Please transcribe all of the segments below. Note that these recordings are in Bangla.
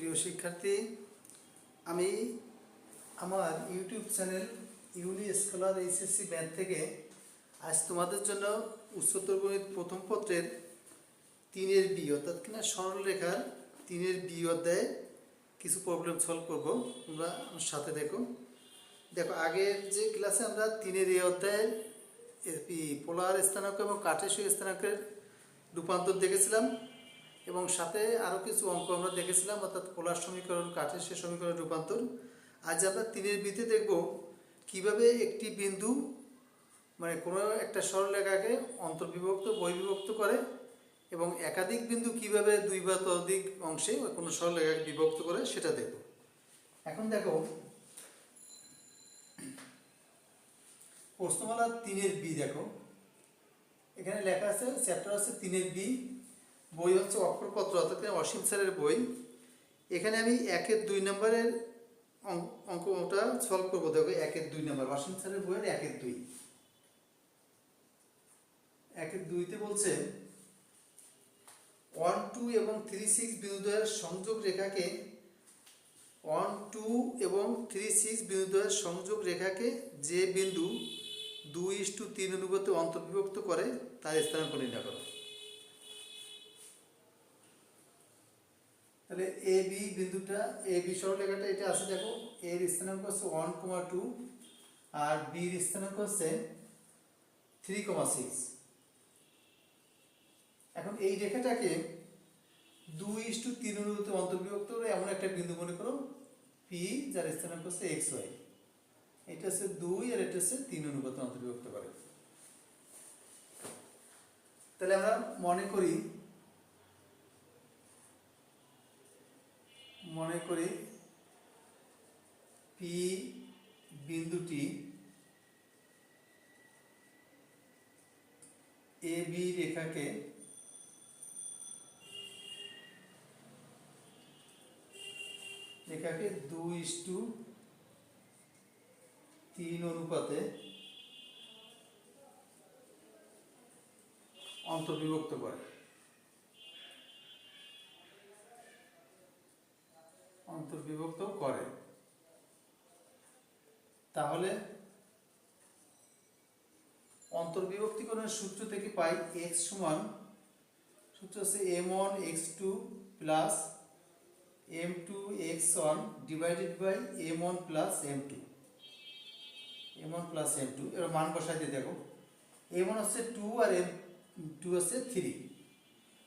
প্রিয় শিক্ষার্থী, আমি আমার YouTube channel uni scholar HSC bank থেকে আজ তোমাদের জন্য উচ্চতর গণিত প্রথম পত্রের তিনের বি, অর্থাৎ কিনা সরলরেখার তিনের বি অধ্যায়ে কিছু প্রবলেম সলভ করব। তোমরা আমার সাথে দেখো। দেখো, আগের যে ক্লাসে আমরা তিনের এই অধ্যায়ের পোলার স্থানাঙ্ক এবং কাঠেশ্বর স্থানাঙ্কের রূপান্তর দেখেছিলাম। এবং সাথে আরও কিছু অঙ্ক আমরা দেখেছিলাম, অর্থাৎ পোলার সমীকরণ, কাঠের সে সমীকরণ রূপান্তর। আজ আমরা তিনের বিতে দেখব কীভাবে একটি বিন্দু মানে কোনো একটা সরলরেখাকে অন্তর্বিভক্ত, বহির্বিভক্ত করে এবং একাধিক বিন্দু কীভাবে দুই বা ততোধিক অংশে কোনো সরলরেখাকে বিভক্ত করে সেটা দেখব। এখন দেখো, প্রশ্নমালা তিনের বি দেখো। এখানে লেখা আছে, চ্যাপ্টার আছে তিনের বি। বই হচ্ছে অক্ষরপত্র, অর্থাৎ অসীম স্যারের বই। এখানে আমি একের দুই নম্বরের অঙ্ক- অঙ্কটা সলভ করব। দেখো, একের দুই নম্বর, অসীম স্যারের বইয়ের একের দুই। একের দুইতে বলছে ওয়ান টু এবং থ্রি সিক্স বিন্দুদ্বয়ের সংযোগ রেখাকে ওয়ান টু এবং থ্রি সিক্স বিন্দুদ্বয়ের সংযোগ রেখাকে যে বিন্দু দুই ইস টু তিন অনুপাতে অন্তর্বিভক্ত করে, তার স্থানাঙ্ক নির্ণয় করো। তাহলে এ বি বিন্দুটা, এ বি সরলরেখাটা, এটা আছে দেখো এর স্থানাঙ্ক হচ্ছে ওয়ান কমা টু আর বির স্থানাঙ্ক হচ্ছে থ্রি কমা সিক্স এখন এই রেখাটাকে দুই ইস টু তিন অনুপাতে অন্তর্বিভক্ত করে এমন একটা বিন্দু মনে করো, পি, যার স্থানাঙ্ক হচ্ছে এক্স ওয়াই এটা হচ্ছে দুই আর এটা হচ্ছে তিন অনুপাতে অন্তর্বিভক্ত করে। তাহলে আমরা মনে করি মনে করি পি বিন্দুটি এ বি রেখাকে রেখাকে দুই টু তিন অনুপাতে অন্তর্বিভক্ত করে। অন্তর্বিভক্ত করে। তাহলে অন্তর্বিভক্তিকরণের সূত্র থেকে পাই এক্স সমান, সূত্র হচ্ছে M one X two plus M two X one divided by M one plus M two M one plus M two এবার মান বসাই দিয়ে দেখো। এম ওয়ান হচ্ছে টু আর এম টু হচ্ছে থ্রি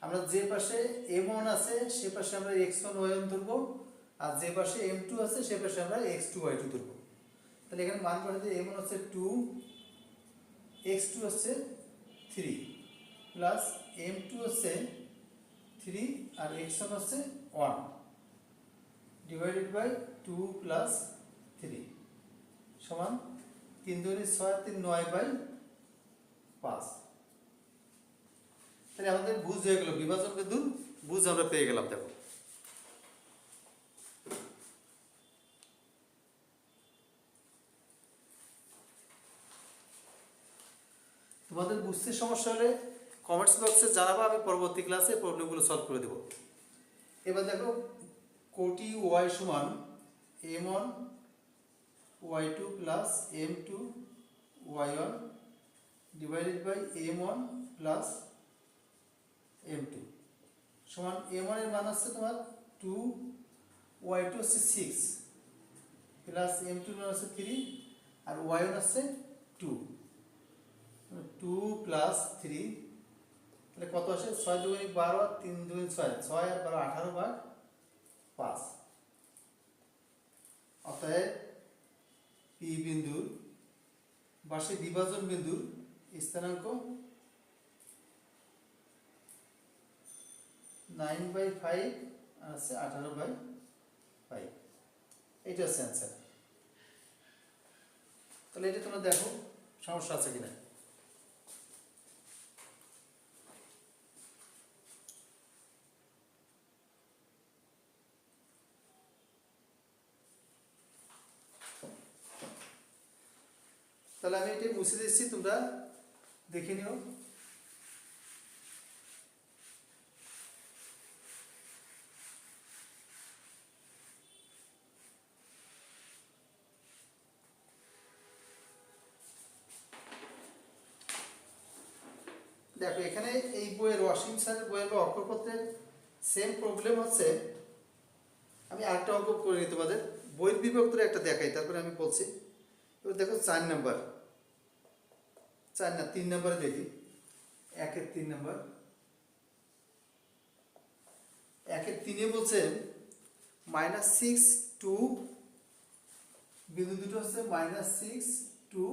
আমরা যে পাশে এম ওয়ান আছে, সে পাশে আমরা এক্স ওয়ান ওয়ান ধরবো। আর যে পাশে এম টু আছে, সে পাশে আমরা এক্স টু ওয়াই টু ধরবো। তাহলে এখানে মান দিয়ে এম হচ্ছে টু এক্স টু হচ্ছে থ্রি প্লাস এম টু হচ্ছে থ্রি আর এক্স ওয়ান হচ্ছে one divided by two plus three সমান তিন দুই ছয় তিন নয় বাই পাঁচ। তাহলে আমাদের বুঝ হয়ে গেল বিভাজন বিন্দু বুঝ আমরা পেয়ে গেলাম, দেখো। তোমাদের বুঝতে সমস্যা হলে কমেন্টস বক্সে জানাব, আমি পরবর্তী ক্লাসে প্রবলেমগুলো সলভ করে দেবো। এবার দেখো কোটি ওয়াই সমান M one Y two plus M two Y one divided by M one plus M two সমান এম ওয়ানের মান হচ্ছে তোমার টু ওয়াই টু হচ্ছে সিক্স প্লাস এম টু মান হচ্ছে থ্রি আর ওয়াই ওয়ান হচ্ছে টু টু প্লাস থ্রি তাহলে কত আসে? ছয় দুগুণিক বারো আর তিন দুগুণ ছয় ছয় আর বারো, আঠারো ভাগ পাঁচ। অতএব পি বিন্দুর বার্ষিক বিভাজন বিন্দুর স্থানাঙ্ক নাইন বাই ফাইভ আর আছে আঠারো বাই ফাইভ এইটা হচ্ছে অ্যান্সার তাহলে এটা তোমরা দেখো, সমস্যা আছে কিনা? তাহলে আমি এটা মুছে দিচ্ছি, তোমরা দেখে নিও। দেখো, এখানে এই বইয়ের ওয়াশিংটন বইয়ের বা অক্ষরপত্রের সেম প্রবলেম হচ্ছে। আমি আরেকটা অঙ্ক করে নিই তোমাদের। বইয়ের বিভক্তরে একটা দেখাই, তারপরে আমি বলছি। এবার দেখো, চার নাম্বার। চার না, তিন নাম্বারে দেখি। একের তিন নাম্বার। একের তিনে বলছে মাইনাস সিক্স টু বিন্দু দুটো হচ্ছে মাইনাস সিক্স টু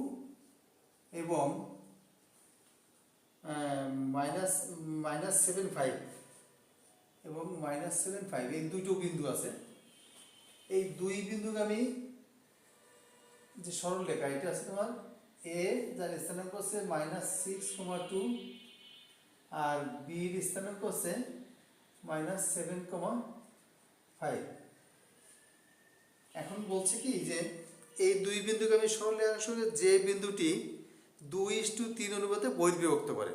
এবং মাইনাস মাইনাস সেভেন ফাইভ এবং মাইনাস সেভেন ফাইভ এই দুটো বিন্দু আছে। এই দুই বিন্দুগামী যে সরল রেখা এটা আছে তোমার এ যার স্থানাঙ্ক হচ্ছে মাইনাস সিক্স কমা টু আর বির স্থানাঙ্ক হচ্ছে মাইনাস সেভেন কমা ফাইভ এখন বলছে কি যে, এই দুই বিন্দুগামী সরল রেখার সঙ্গে যে বিন্দুটি দুই ইস্টু তিন অনুপাতে বহির্বিভক্ত করে।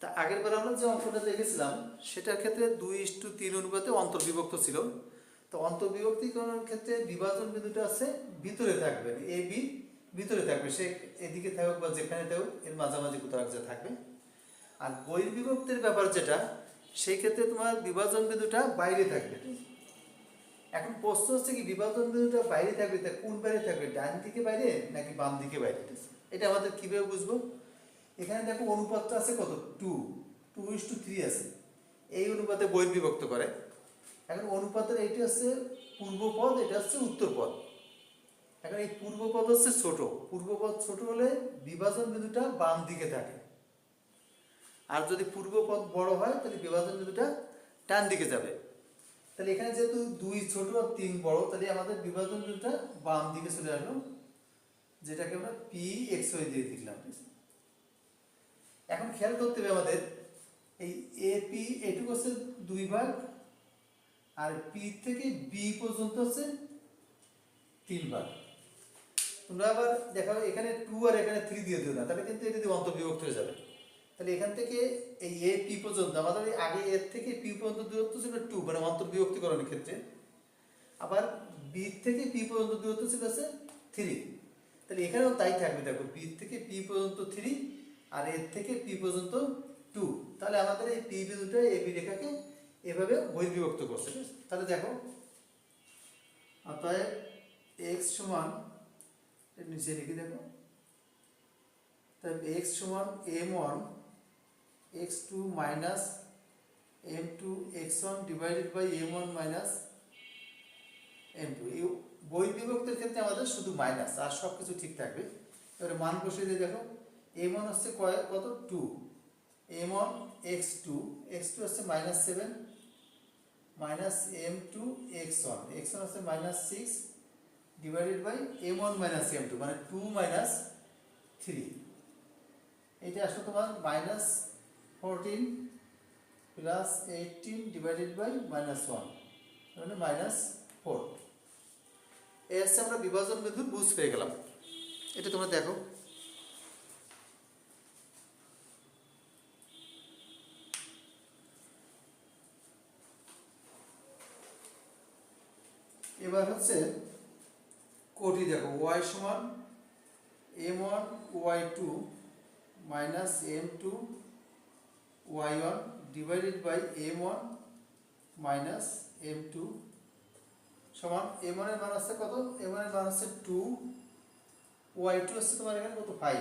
তা আগের বার আমরা যে অঙ্কটা দেখেছিলাম, সেটার ক্ষেত্রে দুই ইস্টু তিন অনুপাতে অন্তর্বিভক্ত ছিল। তো অন্তর্বিভক্তিকরণের ক্ষেত্রে বিভাজন বিন্দুটা আছে, ভিতরে থাকবে। এ বি ভিতরে থাকবে, সে এদিকে থাকুক বা যেখানে থাকুক, এর মাঝামাঝি কোথাও এক জায়গায় থাকবে। আর বহির্বিভক্তের ব্যাপার যেটা, সেই ক্ষেত্রে তোমার বিভাজন বিন্দুটা বাইরে থাকবে। এখন প্রশ্ন হচ্ছে কি, বিভাজন বিন্দুটা বাইরে থাকবে তা কোন বাইরে থাকবে, ডান দিকে বাইরে নাকি বাম দিকে বাইরে? এটা আমাদের কীভাবে বুঝব? এখানে দেখো অনুপাতটা আছে কত? Two. Two is two three আছে। এই অনুপাতে বহির্বিভক্ত করে। এখন অনুপাতের এইটা হচ্ছে পূর্ব পদ এটা হচ্ছে উত্তর পদ এখন এই পূর্ব পদ হচ্ছে ছোট। পূর্ব পদ ছোট হলে বিভাজন বিন্দুটা বাম দিকে থাকে। আর যদি পূর্ব পদ বড় হয়, তাহলে বিভাজন বিন্দুটা ডান দিকে যাবে। তাহলে এখানে যেহেতু দুই ছোট আর তিন বড়, তাহলে আমাদের বিভাজন বিন্দুটা বাম দিকে চলে আসলো, যেটাকে আমরা পি এক্স ওয়াই দিয়ে দিলাম এখন খেয়াল করতে হবে আমাদের, এই এ পি এটুকু হচ্ছে দুই ভাগ, আর পি থেকে বি পর্যন্ত হচ্ছে তিন ভাগ। তোমরা আবার দেখাবে এখানে টু আর এখানে থ্রি দিয়ে দিও না, তাহলে কিন্তু এটা দিয়ে অন্তর্বিভক্ত হয়ে যাবে। তাহলে এখান থেকে এই এ পি পর্যন্ত, আমাদের আগে এর থেকে পি পর্যন্ত দূরত্ব ছিল টু মানে অন্তর্বিভক্তিকরণের ক্ষেত্রে। আবার বি থেকে পি পর্যন্ত দূরত্ব ছিল আছে থ্রি তাহলে এখানেও তাই থাকবে, দেখো বি থেকে পি পর্যন্ত থ্রি আর এর থেকে পি পর্যন্ত টু তাহলে আমাদের এই পি বিন্দুটা এ বি রেখাকে এভাবে বহির্বিভক্ত করছে তাহলে দেখো, অতএব এক্স সমান নিচে লিখে দেখো তাহলে এক্স সমান M one X two minus M two X one divided by M one minus M two এই বই বিভক্তের ক্ষেত্রে আমাদের শুধু মাইনাস আর সব কিছু ঠিক থাকবে। এবারে মান বসিয়ে দিয়ে দেখো। এম ওয়ান হচ্ছে কত? Two M one X two X two হচ্ছে minus seven minus M two X one X one হচ্ছে minus six divided by M one minus M two মানে টু মাইনাস থ্রি এটা আসলে তোমার minus fourteen plus eighteen divided by minus one মানে মাইনাস ফোর হচ্ছে আমরা বিভাজন বিন্দুর বুঝ পেয়ে গেলাম। এটা তোমরা দেখো। এবার হচ্ছে কোটি দেখো ওয়াই সমান M one Y two minus M two Y one divided by M one minus M two সমান এম ওয়ানের মান হচ্ছে কত? এম ওয়ানের মান হচ্ছে টু ওয়াই টু হচ্ছে তোমার এখানে কত? ফাইভ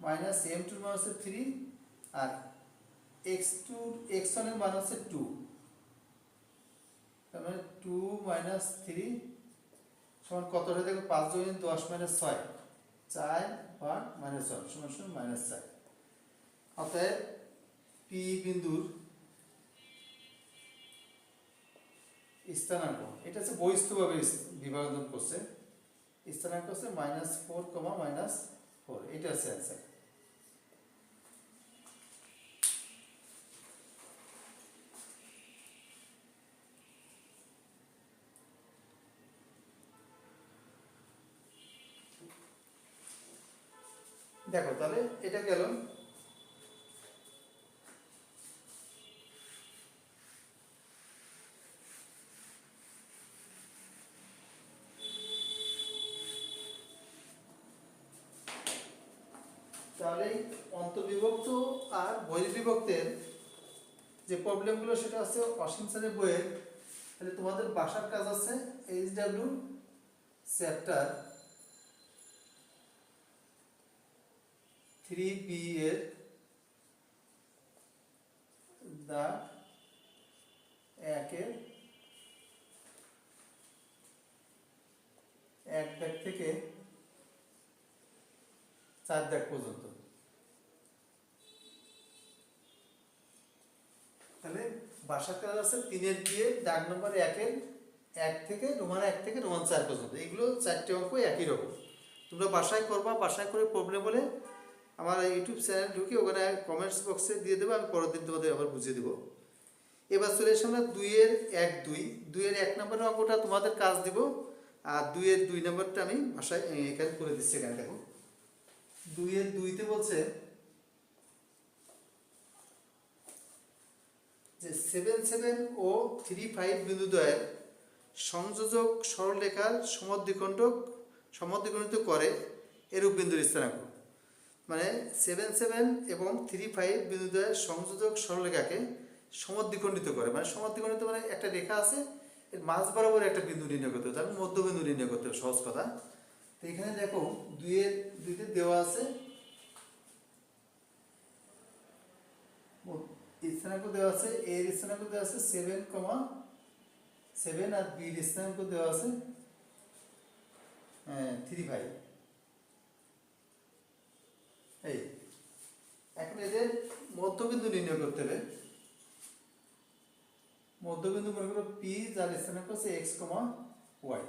মাইনাস এম টুর মান হচ্ছে থ্রি আর এক্স টু এক্স ওয়ানের মান হচ্ছে টু তার মানে টু মাইনাস থ্রি সমান কত হয়ে দেখো পাঁচ দুই দশ মাইনাস ছয়। চার বা মাইনাস ওয়ান সমান সমান মাইনাস চার। অতএব পি বিন্দুর স্থানাঙ্ক, এটা হচ্ছে বহিস্থভাবে বিভাজন করছে। স্থানাঙ্ক হচ্ছে minus four comma minus four. এটা হচ্ছে অ্যান্সার দেখো, তাহলে এটা গেল তাহলে অন্তর্বিভক্ত আর বহির্বিভক্তের যে প্রবলেমগুলো সেটা হচ্ছে অসীম শ্রেণির বইয়ের। তাহলে তোমাদের বাসার কাজ আছে H W chapter three B এর দা একের এক ব্যাগ থেকে চার ব্যাগ পর্যন্ত। তাহলে বাসা কাজ আছে তিনের দিয়ে দাগ নম্বর একের এক থেকে, রোমান এক থেকে রোমান চার পর্যন্ত। এগুলো চারটে অঙ্ক একই রকম। তোমরা বাসায় করবা, বাসায় করে প্রবলেম বলে আমার ইউটিউব চ্যানেল ঢুকে ওখানে কমেন্টস বক্সে দিয়ে দেবো আমি পরের দিন তোমাদের আবার বুঝিয়ে দেবো। এবার চলে এসে আমরা দুইয়ের এক দুই দুইয়ের এক নম্বরের অঙ্কটা তোমাদের কাজ দিব আর দুইয়ের দুই নম্বরটা আমি এ, এখানে করে দিচ্ছি এখানে দেখো। দুইয়ের দুইতে বলছে যে সেভেন সেভেন ও থ্রি ফাইভ বিন্দুদ্বয়ের সংযোজক সরলরেখার সমদ্বিখণ্ডক সমদ্বিখণ্ডিত করে এরূপ বিন্দুর স্থানাঙ্ক মানে সেভেন সেভেন এবং থ্রি ফাইভ বিন্দুদ্বয়ের সংযোজক সরলরেখাকে সমদ্বিখণ্ডিত করে। মানে সমদ্বিখণ্ডিত মানে একটা রেখা আছে, এর মাঝ বরাবর একটা বিন্দু নির্ণয় করতে হবে, তার মধ্যবিন্দু নির্ণয় করতে হবে, সহজ কথা। তো এখানে দেখো দুইয়ের, দুইতে দেওয়া আছে। স্থানাঙ্ক দেওয়া আছে, এর স্থানাঙ্ক দেওয়া আছে সেভেন কমা সেভেন আর বির স্থানাঙ্ক দেওয়া আছে হ্যাঁ থ্রি ফাইভ এই, এখন এদের মধ্যবিন্দু নির্ণয় করতে হবে। মধ্যবিন্দু মনে করো পি যার এক্স কমা ওয়াই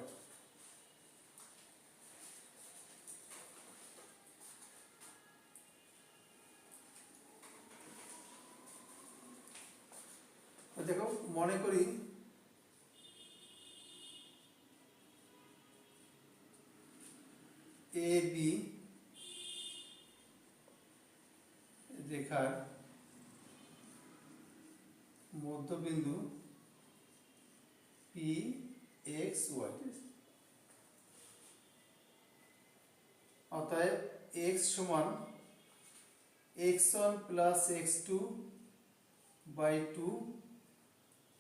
দেখো, মনে করি এ বি রেখার মধ্যবিন্দু পি এক্স ওয়াই অতএব এক্স সমান X one plus X two by two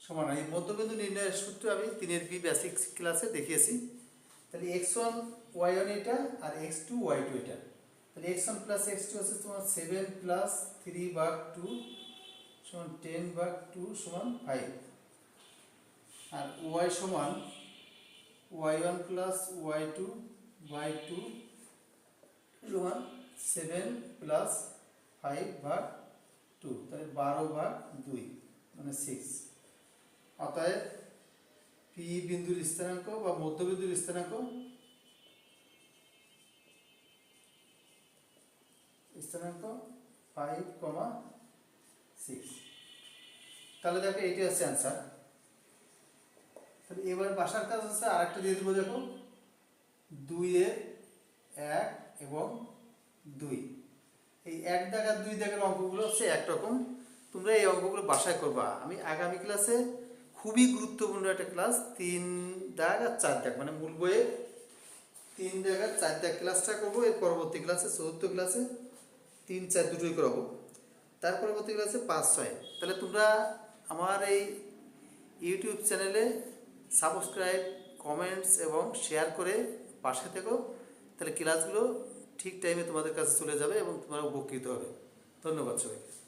সমান। এই মধ্যবিন্দু নির্ণয়ের সূত্র আমি তিনের বি বেসিক ক্লাসে দেখিয়েছি। তাহলে এক্স ওয়ান ওয়াই ওয়ান এটা আর এক্স টু ওয়াই টু এটা। তাহলে X one plus X two হচ্ছে তোমার সেভেন প্লাস থ্রি ভাগ টু সমান টেন ভাগ টু সমান ফাইভ আর ওয়াই সমান Y one plus Y two by two সমান সেভেন প্লাস ফাইভ ভাগ টু তাহলে বারো ভাগ দুই মানে সিক্স অতএব পি বিন্দুর স্থানাঙ্ক বা মধ্যবিন্দুর স্থানাঙ্ক স্থানাঙ্ক ফাইভ কমা সিক্স তাহলে দেখো এইটা হচ্ছে অ্যান্সার তাহলে এবার বাসার কাজ হচ্ছে আরেকটা দিয়ে দেবো দেখো। দুইয়ে এক এবং দুই। এই এক দাগ আর দুই দাগের অঙ্কগুলো হচ্ছে একরকম। তোমরা এই অঙ্কগুলো বাসায় করবা। আমি আগামী ক্লাসে খুবই গুরুত্বপূর্ণ একটা ক্লাস তিন দাগ আর চার দাগ। মানে মূল বইয়ে তিন দাগ আর চার দাগ ক্লাসটা করব। এর পরবর্তী ক্লাসে চতুর্থ ক্লাসে তিন চার দুটোই করাবো। তার পরবর্তী ক্লাসে পাঁচ ছয়। তাহলে তোমরা আমার এই ইউটিউব চ্যানেলে সাবস্ক্রাইব, কমেন্টস এবং শেয়ার করে পাশে থেকো। তাহলে ক্লাসগুলো ঠিক টাইমে তোমাদের কাছে চলে যাবে এবং তোমরা উপকৃত হবে। ধন্যবাদ সবাইকে।